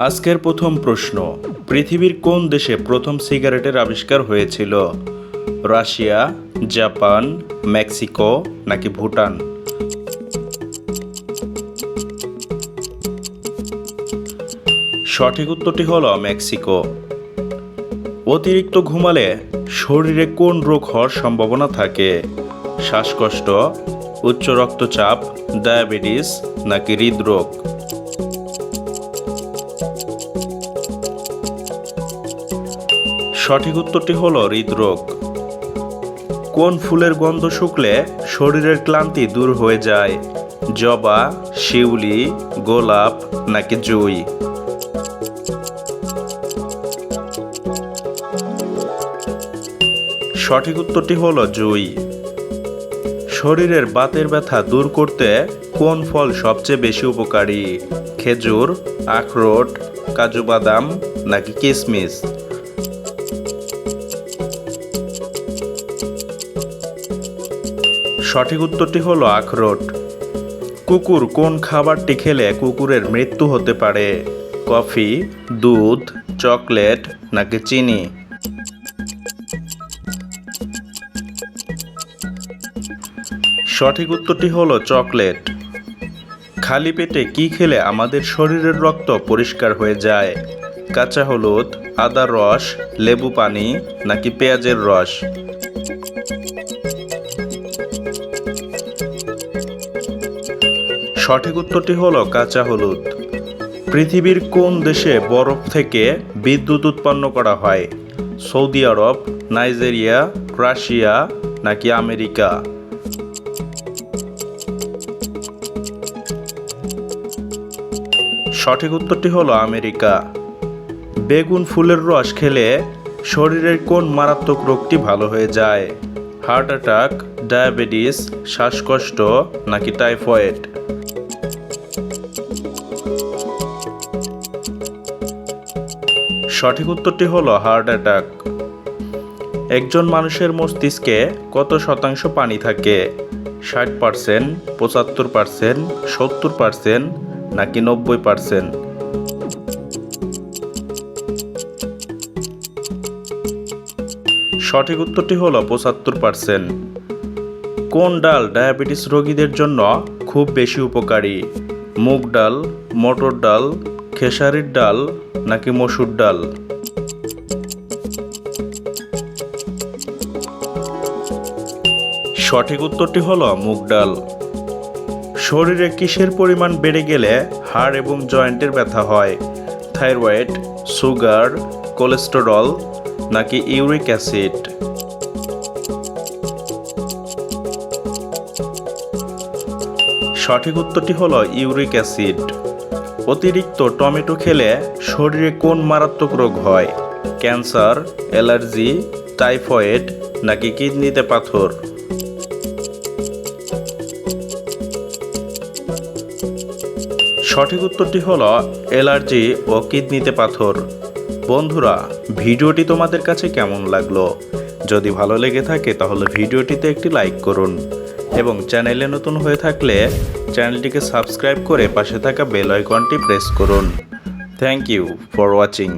আজকের প্রথম প্রশ্ন, পৃথিবীর কোন দেশে প্রথম সিগারেটের আবিষ্কার হয়েছিল? রাশিয়া, জাপান, মেক্সিকো নাকি ভুটান? সঠিক উত্তরটি হলো মেক্সিকো। অতিরিক্ত ঘুমালে শরীরে কোন রোগ হওয়ার সম্ভাবনা থাকে? শ্বাসকষ্ট, উচ্চ রক্তচাপ, ডায়াবেটিস নাকি হৃদরোগ? সঠিক উত্তরটি হল হৃদরোগ। কোন ফুলের গন্ধ শুকলে শরীরের ক্লান্তি দূর হয়ে যায়? জবা, শিউলি, গোলাপ নাকি জুই? সঠিক উত্তরটি হল জুই। শরীরের বাতের ব্যথা দূর করতে কোন ফল সবচেয়ে বেশি উপকারী? খেজুর, আখরোট, কাজু বাদাম নাকি কিশমিশ সঠিক উত্তরটি হলো আখরোট কুকুর কোন খাবারটি খেলে কুকুরের মৃত্যু হতে পারে? কফি, দুধ, চকলেট নাকি চিনি? সঠিক উত্তরটি হলো চকলেট। খালি পেটে কি খেলে আমাদের শরীরের রক্ত পরিষ্কার হয়ে যায়? কাঁচা হলুদ আদার রস, লেবু পানি নাকি পেঁয়াজের রস? সঠিক উত্তরটি হলো কাঁচা হলুদ। পৃথিবীর কোন দেশে বরফ থেকে বিদ্যুৎ উৎপন্ন করা হয়? সৌদি আরব, নাইজেরিয়া, রাশিয়া নাকি আমেরিকা? সঠিক উত্তরটি হলো আমেরিকা। বেগুন ফুলের রস খেলে শরীরের কোন মারাত্মক রোগটি ভালো হয়ে যায়? হার্ট অ্যাটাক, ডায়াবেটিস, শ্বাসকষ্ট নাকি টাইফয়েড? সঠিক উত্তরটি হলো হার্ট অ্যাটাক। একজন মানুষের মস্তিষ্কে কত শতাংশ পানি থাকে? ষাট পার্সেন্ট, পঁচাত্তর পার্সেন্ট, সত্তর পার্সেন্ট নাকি নব্বই পার্সেন্ট? সঠিক উত্তরটি হলো পঁচাত্তর পার্সেন্ট। কোন ডাল ডায়াবেটিস রোগীদের জন্য খুব বেশি উপকারী? মুগ ডাল, মটর ডাল, খেসারির ডাল নাকি মসুর ডাল? সঠিক উত্তরটি হলো মুগ ডাল। শরীরে কিসের পরিমাণ বেড়ে গেলে হাড় এবং জয়েন্টের ব্যথা হয়? থাইরয়েড, সুগার, কোলেস্টেরল নাকি ইউরিক অ্যাসিড? সঠিক উত্তরটি হলো ইউরিক অ্যাসিড। অতিরিক্ত টমেটো খেলে শরীরে কোন মারাত্মক রোগ হয়? ক্যান্সার, অ্যালার্জি, টাইফয়েড নাকি কিডনিতে পাথর? সঠিক উত্তরটি হলো অ্যালার্জি ও কিডনিতে পাথর। বন্ধুরা, ভিডিওটি তোমাদের কাছে কেমন লাগল? যদি ভালো লেগে থাকে তাহলে ভিডিওটিতে একটি লাইক করুন। এবং চ্যানেলে নতুন হয়ে থাকলে চ্যানেলটিকে সাবস্ক্রাইব করে পাশে থাকা বেল আইকনটি প্রেস করুন। Thank you for watching